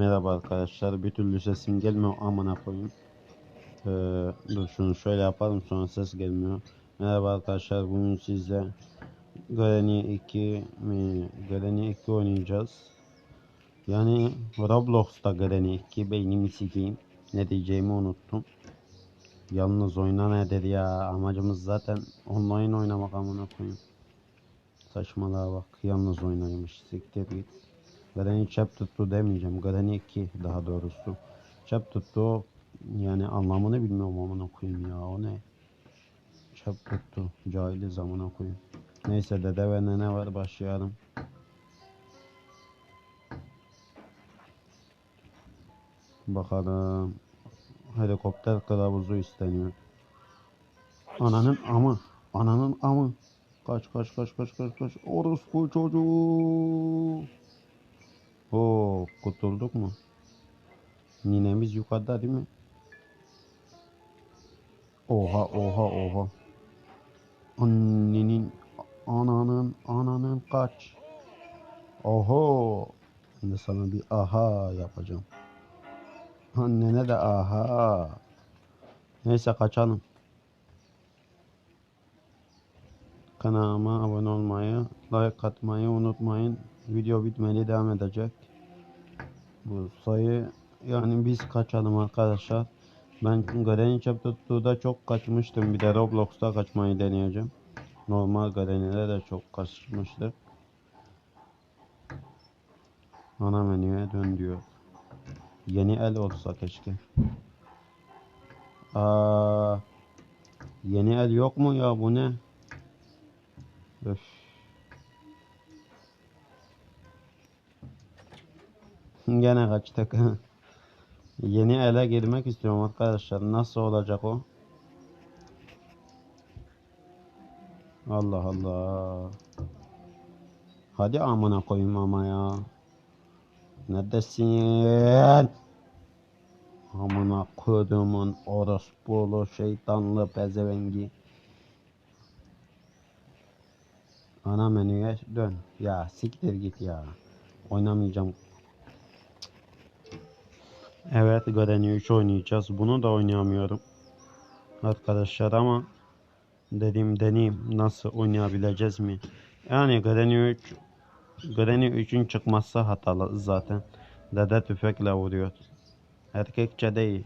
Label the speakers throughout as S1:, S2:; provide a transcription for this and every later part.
S1: Merhaba arkadaşlar. Bir türlü sesim gelmiyor amına koyayım. Ee, dur şunu şöyle yapalım sonra ses gelmiyor. Merhaba arkadaşlar. Bugün sizle Granny 2 mi? Granny 2 oynayacağız. Yani Roblox'ta Granny 2 beynimi sikeyim. Ne diyeceğimi unuttum. Yalnız oyna nedir ya? Amacımız zaten online oynamak amına koyayım. Saçmalığa bak. Yalnız oynaymış. Siktir git. Granny Chapter 2 demeyeceğim. Granny 2 daha doğrusu. Chapter 2 yani anlamını bilmiyorum amına koyayım ya. O ne? Chapter 2 cahili zamana koyayım. Neyse dede ve nene var başlayalım. Bakalım. Helikopter kılavuzu isteniyor. Ananın amı. Ananın amı. Kaç kaç kaç kaç kaç kaç. Orospu çocuğu. Oo kurtulduk mu? Ninemiz yukarıda değil mi? Oha oha oha. Annenin ananın ananın kaç. Oho. Şimdi sana bir aha yapacağım. Annene de aha. Neyse kaçalım. Kanalıma abone olmayı, like atmayı unutmayın. Video bitmeli devam edecek. Bu sayı yani biz kaçalım arkadaşlar. Ben Granny Chapter 2'da çok kaçmıştım. Bir de Roblox'ta kaçmayı deneyeceğim. Normal Granny'de de çok kaçmıştık. Ana menüye dön diyor. Yeni el olsa keşke. Aa, yeni el yok mu ya bu ne? Öf. Gene kaçtık. Yeni ele girmek istiyorum arkadaşlar. Nasıl olacak o? Allah Allah. Hadi amına koyayım ama ya. Neredesin? Amına kodumun orospulu şeytanlı pezevengi. Ana menüye dön. Ya siktir git ya. Oynamayacağım. Evet Granny 3 oynayacağız. Bunu da oynayamıyorum. Arkadaşlar ama dediğim deneyim nasıl oynayabileceğiz mi? Yani Granny 3 Granny 3'ün çıkması hatalı zaten. Dede tüfekle vuruyor. Erkekçe değil.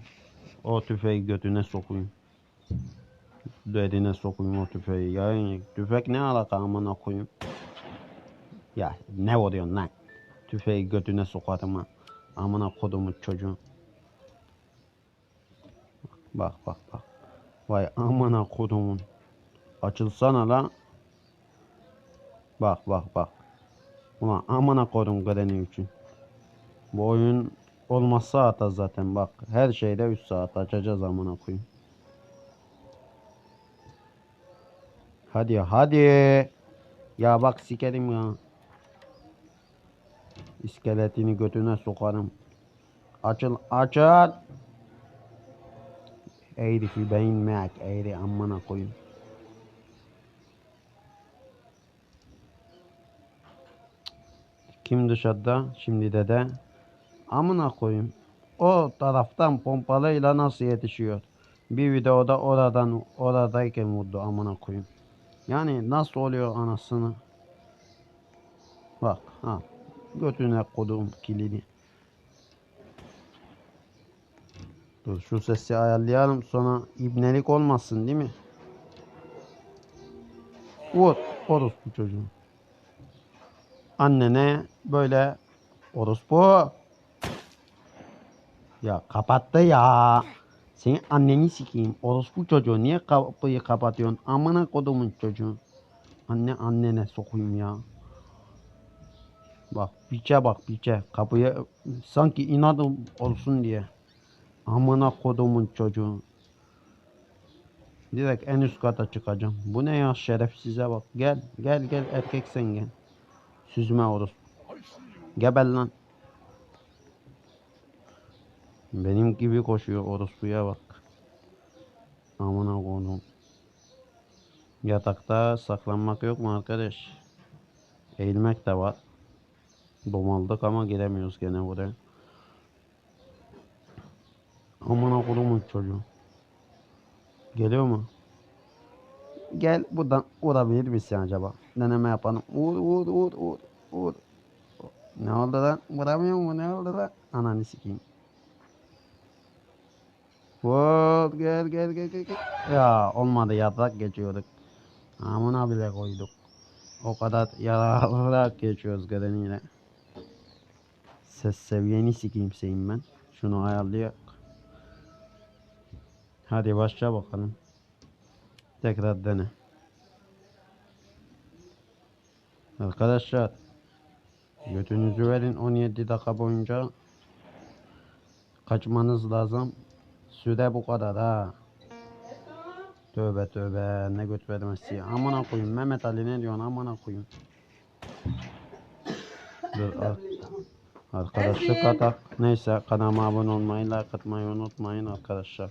S1: O tüfeği götüne sokayım. Eline sokayım o tüfeği. Yani tüfek ne alaka amına koyayım. Ya ne vuruyorsun lan? Tüfeği götüne sokarım ha. Amına kodumun çocuğu. Bak bak bak. Vay amına kodumun. Açılsana lan. Bak bak bak. Ulan amına kodum Granny için. Bu oyun olmazsa atar zaten bak. Her şeyde 3 saat açacağız amına koyayım. Hadi hadi. Ya bak sikerim ya. İskeletini götüne sokarım. Açıl açıl. Eğri fi beyin mek. Eğri amına koyayım. Kim dışarıda? Şimdi dede. Amına koyayım. O taraftan pompalıyla nasıl yetişiyor? Bir videoda oradan oradayken vurdu amına koyayım. Yani nasıl oluyor anasını? Bak ha. Götüne koduğum kilidi. Dur şu sesi ayarlayalım sonra ibnelik olmasın değil mi? Vur orospu çocuğu. Annene böyle orospu. Ya kapattı ya. Senin anneni sikeyim. Orospu çocuğu niye kapıyı kapatıyorsun? Amına kodumun çocuğu. Anne annene sokayım ya. Bak biçe bak biçe. Kapıyı sanki inadım olsun diye. Amına kodumun çocuğu. Direkt en üst kata çıkacağım. Bu ne ya şerefsize bak. Gel gel gel erkek sen gel. Süzme orospu. Geber lan. Benim gibi koşuyor orospuya bak. Amına koydum. Yatakta saklanmak yok mu arkadaş? Eğilmek de var. Domaldık ama giremiyoruz gene buraya. Amına kodumun çocuğu. Geliyor mu? Gel buradan vurabilir misin acaba? Deneme yapalım. Vur vur vur vur vur. Ne oldu lan? Vuramıyor mu? Ne oldu lan? Ananı sikeyim. Vur gel gel gel gel. Ya olmadı yaprak geçiyorduk. Amına bile koyduk. O kadar yaralarak geçiyoruz Granny'yle. Ses seviyeni sikeyim ben. Şunu ayarlayak. Hadi başla bakalım. Tekrar dene. Arkadaşlar götünüzü verin 17 dakika boyunca kaçmanız lazım. Süre bu kadar ha. Tövbe tövbe ne göt vermesi. Amına koyayım Mehmet Ali ne diyorsun amına koyayım. Dur arkadaşlık atak. Neyse kanalıma abone olmayı, like atmayı unutmayın arkadaşlar.